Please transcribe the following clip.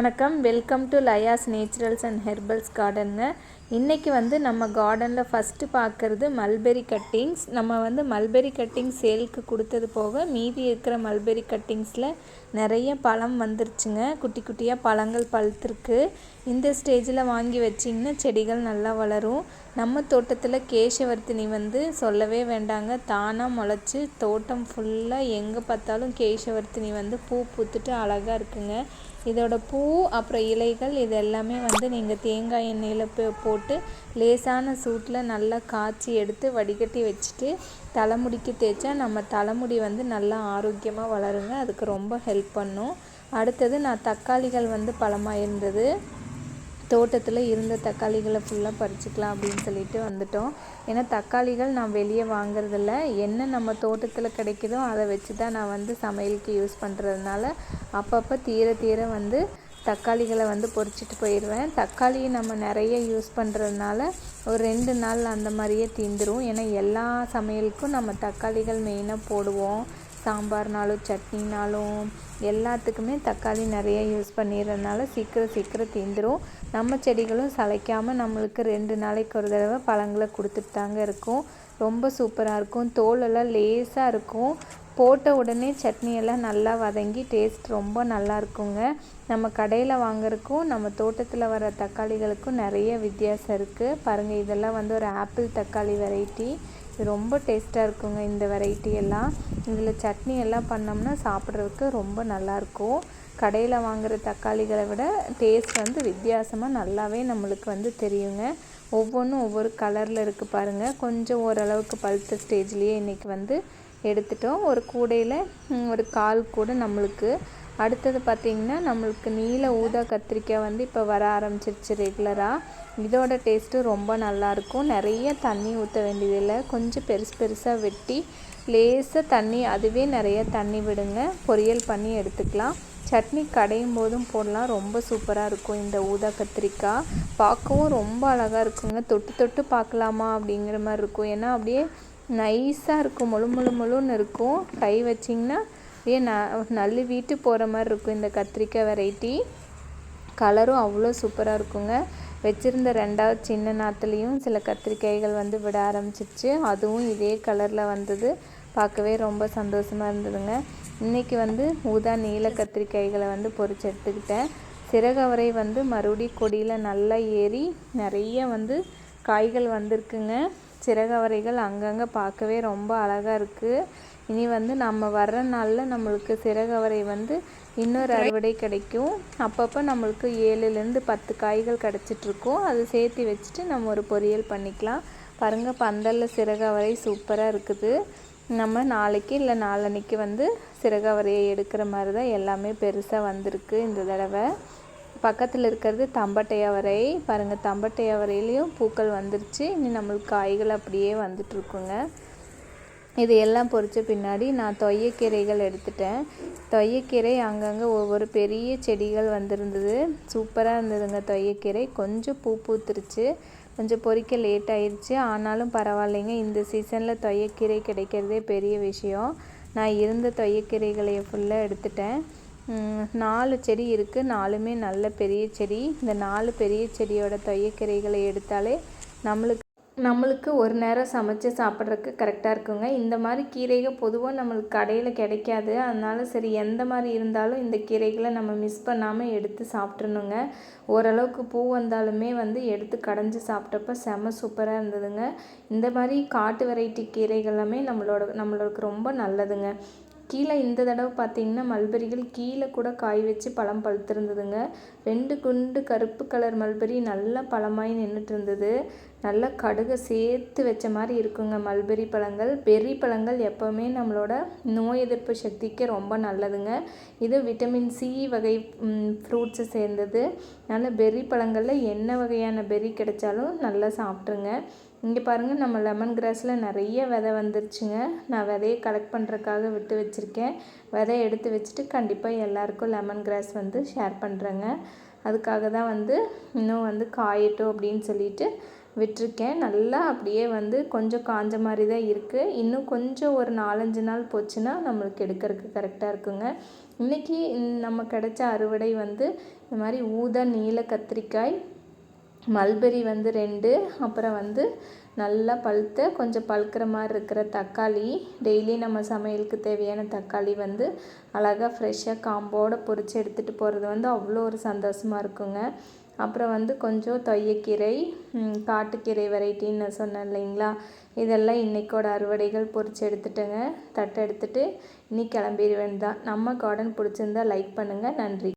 வணக்கம். Welcome to Laya's naturals and herbals கார்டனுங்க. இன்றைக்கி வந்து நம்ம கார்டனில் ஃபஸ்ட்டு பார்க்குறது மல்பெரி கட்டிங்ஸ் நம்ம வந்து மல்பெரி கட்டிங்ஸ் சேலுக்கு கொடுத்தது போக மீதி இருக்கிற மல்பெரி கட்டிங்ஸில் நிறைய பழம் வந்துருச்சுங்க. குட்டி குட்டியாக பழங்கள் பழுத்துருக்கு. இந்த ஸ்டேஜில் வாங்கி வச்சிங்கன்னா செடிகள் நல்லா வளரும். நம்ம தோட்டத்தில் கேசவர்த்தினி வந்து சொல்லவே வேண்டாங்க. தானாக முளைச்சி தோட்டம் ஃபுல்லாக எங்கே பார்த்தாலும் கேசவர்த்தினி வந்து பூ பூத்துட்டு அழகாக இருக்குங்க. இதோட பூ அப்புறம் இலைகள் இது எல்லாமே வந்து நீங்கள் தேங்காய் எண்ணெயில் போட்டு லேசான சூட்டில் நல்லா காய்ச்சி எடுத்து வடிகட்டி வச்சுட்டு தலைமுடிக்கு தேய்ச்சா நம்ம தலைமுடி வந்து நல்லா ஆரோக்கியமாக வளருங்க. அதுக்கு ரொம்ப ஹெல்ப் பண்ணும். அடுத்தது நான் தக்காளிகள் வந்து பழமாக இருந்தது. தோட்டத்தில் இருந்த தக்காளிகளை ஃபுல்லாக பறிச்சுக்கலாம் அப்படின்னு சொல்லிட்டு வந்துட்டோம். ஏன்னா தக்காளிகள் நான் வெளியே வாங்குறதில்ல. என்ன நம்ம தோட்டத்தில் கிடைக்குதோ அதை வச்சு தான் நான் வந்து சமையலுக்கு யூஸ் பண்ணுறதுனால அப்பப்போ தீர தீர வந்து தக்காளிகளை வந்து பொறிச்சிட்டு போயிடுவேன். தக்காளி நம்ம நிறைய யூஸ் பண்ணுறதுனால ஒரு ரெண்டு நாள் அந்த மாதிரியே தீந்துடும் ஏன்னா எல்லா சமையலுக்கும் நம்ம தக்காளிகள் மெயினாக போடுவோம். சாம்பார்னாலும் சட்னினாலும் எல்லாத்துக்குமே தக்காளி நிறைய யூஸ் பண்ணிடுறதுனால சீக்கிரம் சீக்கிரம் தீந்துடும் நம்ம செடிகளும் சளைக்காமல் நம்மளுக்கு ரெண்டு நாளைக்கு ஒரு தடவை பழங்களை கொடுத்துட்டு தாங்க இருக்கும். ரொம்ப சூப்பராக இருக்கும். தோலெல்லாம் லேசாக இருக்கும். போட்ட உடனே சட்னியெல்லாம் நல்லா வதங்கி டேஸ்ட் ரொம்ப நல்லா இருக்குங்க. நம்ம கடையில் வாங்குறதுக்கும் நம்ம தோட்டத்தில் வர தக்காளிகளுக்கும் நிறைய வித்தியாசம் இருக்குது பாருங்கள் இதெல்லாம் வந்து ஒரு ஆப்பிள் தக்காளி வெரைட்டி இது ரொம்ப டேஸ்ட்டாக இருக்குங்க இந்த வெரைட்டி எல்லாம். இதில் சட்னி எல்லாம் பண்ணோம்னா சாப்பிட்றதுக்கு ரொம்ப நல்லாயிருக்கும் கடையில் வாங்குகிற தக்காளிகளை விட டேஸ்ட் வந்து வித்தியாசமாக நல்லாவே நம்மளுக்கு வந்து தெரியுங்க. ஒவ்வொன்றும் ஒவ்வொரு கலரில் இருக்குது பாருங்கள் கொஞ்சம் ஓரளவுக்கு பழுத்த ஸ்டேஜ்லேயே இன்றைக்கி வந்து எடுத்துட்டோம். ஒரு கூடையில் ஒரு கால் கூட நம்மளுக்கு. அடுத்தது பார்த்திங்கன்னா நம்மளுக்கு நீல ஊதா கத்திரிக்காய் வந்து இப்போ வர ஆரம்பிச்சிருச்சு ரெகுலராக இதோட டேஸ்ட்டு ரொம்ப நல்லாயிருக்கும் நிறைய தண்ணி ஊற்ற வேண்டியதில்லை கொஞ்சம் பெருசு பெருசாக வெட்டி லேசாக தண்ணி அதுவே நிறைய தண்ணி விடுங்க. பொரியல் பண்ணி எடுத்துக்கலாம். சட்னி கடையும் போதும் போடலாம். ரொம்ப சூப்பராக இருக்கும் இந்த ஊதா கத்திரிக்காய். பார்க்கவும் ரொம்ப அழகாக இருக்குங்க. தொட்டு தொட்டு பார்க்கலாமா அப்படிங்கிற மாதிரி இருக்கும். ஏன்னா அப்படியே நைஸாக இருக்கும் முழு முழு முழுன்னு இருக்கும். கை வச்சிங்கன்னா அப்படியே ந நல்லு வீட்டு போகிற மாதிரி இருக்கும் இந்த கத்திரிக்காய் வெரைட்டி. கலரும் அவ்வளோ சூப்பராக இருக்குங்க. வச்சுருந்த ரெண்டாவது சின்ன நாத்துலேயும் சில கத்திரிக்காய்கள் வந்து விட ஆரம்பிச்சிருச்சு. அதுவும் இதே கலரில் வந்தது. பார்க்கவே ரொம்ப சந்தோஷமாக இருந்ததுங்க. இன்றைக்கி வந்து ஊதா நீல கத்திரிக்காய்களை வந்து பொறிச்சு எடுத்துக்கிட்டேன். சிறகவரை வந்து மறுபடி கொடியில் நல்லா ஏறி நிறைய வந்து காய்கள் வந்திருக்குங்க. சிறகவரைகள் அங்கங்கே பார்க்கவே ரொம்ப அழகாக இருக்குது இனி வந்து நம்ம வர்ற நாளில் நம்மளுக்கு சிறகவரை வந்து இன்னொரு அறுவடை கிடைக்கும். அப்பப்போ நம்மளுக்கு ஏழுலேருந்து பத்து காய்கள் கிடச்சிட்ருக்கும் அதை சேர்த்து வச்சுட்டு நம்ம ஒரு பொரியல் பண்ணிக்கலாம். பாருங்கள் பந்தலில் சிறகவரை சூப்பராக இருக்குது. நம்ம நாளைக்கு இல்லை நாளன்னைக்கு வந்து சிறகவரையை எடுக்கிற மாதிரி தான் எல்லாமே பெருசாக வந்திருக்கு இந்த தடவை. பக்கத்தில் இருக்கிறது தம்பட்டையவரை பாருங்கள் தம்பட்டை அவரையிலையும் பூக்கள் வந்துருச்சு. இன்னும் நம்மளுக்கு காய்கள் அப்படியே வந்துட்டுருக்குங்க. இது எல்லாம் பொறிச்ச பின்னாடி நான் தொய்யக்கீரைகள் எடுத்துட்டேன். தொய்யக்கீரை அங்கங்கே ஒவ்வொரு பெரிய செடிகள் வந்திருந்தது. சூப்பராக இருந்ததுங்க தொய்யக்கீரை. கொஞ்சம் பூ பூத்துருச்சு. கொஞ்சம் பொறிக்க லேட் ஆயிடுச்சு ஆனாலும் பரவாயில்லைங்க. இந்த சீசனில் தொய்யக்கீரை கிடைக்கிறதே பெரிய விஷயம். நான் இருந்த தொய்யக்கீரைகளையை ஃபுல்லாக எடுத்துட்டேன். நாலு செடி இருக்குது நாலுமே நல்ல பெரிய செடி. இந்த நாலு பெரிய செடியோட தொய்யக்கீரைகளை எடுத்தாலே நம்மளுக்கு நம்மளுக்கு ஒரு நேரம் சமைச்சு சாப்பிட்றதுக்கு கரெக்டாக இருக்குங்க. இந்த மாதிரி கீரைகள் பொதுவாக நம்மளுக்கு கடையில் கிடைக்காது. அதனால சரி எந்த மாதிரி இருந்தாலும் இந்த கீரைகளை நம்ம மிஸ் பண்ணாமல் எடுத்து சாப்பிட்றணுங்க ஓரளவுக்கு பூ வந்தாலுமே வந்து எடுத்து கடைஞ்சி சாப்பிட்டப்ப செம சூப்பராக இருந்ததுங்க. இந்த மாதிரி காட்டு வெரைட்டி கீரைகள் எல்லாமே நம்மளோட நம்மளுக்கு ரொம்ப நல்லதுங்க. கீழே இந்த தடவை பார்த்திங்கன்னா மல்பெரிகள் கீழே கூட காய் வச்சு பழம் பழுத்திருந்ததுங்க. ரெண்டு குண்டு கருப்பு கலர் மல்பெரி நல்லா பழமாய் நின்றுட்டு இருந்தது நல்லா கடுகை சேர்த்து வச்ச மாதிரி இருக்குங்க மல்பெரி பழங்கள். பெரி பழங்கள் எப்போவுமே நம்மளோட நோய் எதிர்ப்பு சக்திக்கு ரொம்ப நல்லதுங்க. இது விட்டமின் சி வகை ஃப்ரூட்ஸை சேர்ந்தது. நல்ல பெரி பழங்களில் என்ன வகையான பெர்ரி கிடைச்சாலும் நல்லா சாப்பிட்ருங்க இங்கே பாருங்கள் நம்ம லெமன் கிராஸில் நிறைய விதை வந்துருச்சுங்க. நான் விதையை கலெக்ட் பண்ணுறதுக்காக விட்டு வச்சுருக்கேன். விதை எடுத்து வச்சுட்டு கண்டிப்பாக எல்லாருக்கும் லெமன் கிராஸ் வந்து ஷேர் பண்ணுறேங்க அதுக்காக தான் வந்து இன்னும் வந்து காயட்டும் அப்படின்னு சொல்லிட்டு விட்டிருக்கேன். நல்லா அப்படியே வந்து கொஞ்சம் காஞ்ச மாதிரி தான் இருக்குது இன்னும் கொஞ்சம் ஒரு நாலஞ்சு நாள் போச்சுன்னா நம்மளுக்கு எடுக்கிறதுக்கு கரெக்டாக இருக்குங்க. இன்றைக்கி நம்ம கிடைச்ச அறுவடை வந்து இந்த மாதிரி ஊதா நீல கத்திரிக்காய் மல்பெரி வந்து ரெண்டு அப்புறம் வந்து நல்லா பழுத்த கொஞ்சம் பழுக்கிற மாதிரி இருக்கிற தக்காளி. டெய்லி நம்ம சமையலுக்கு தேவையான தக்காளி வந்து அழகாக ஃப்ரெஷ்ஷாக காம்போடு பொறிச்சு எடுத்துகிட்டு போகிறது வந்து அவ்வளோ ஒரு சந்தோஷமாக இருக்குங்க. அப்புறம் வந்து கொஞ்சம் தொய்யக்கீரை காட்டுக்கீரை வெரைட்டின்னு நான் சொன்னேன் இல்லைங்களா? இதெல்லாம் இன்றைக்கோட அறுவடைகள் பொறிச்சு எடுத்துட்டேங்க. தட்டை எடுத்துகிட்டு இன்னி கிளம்பிடுவேன் தான். நம்ம கார்டன் பிடிச்சிருந்தா லைக் பண்ணுங்கள் நன்றி.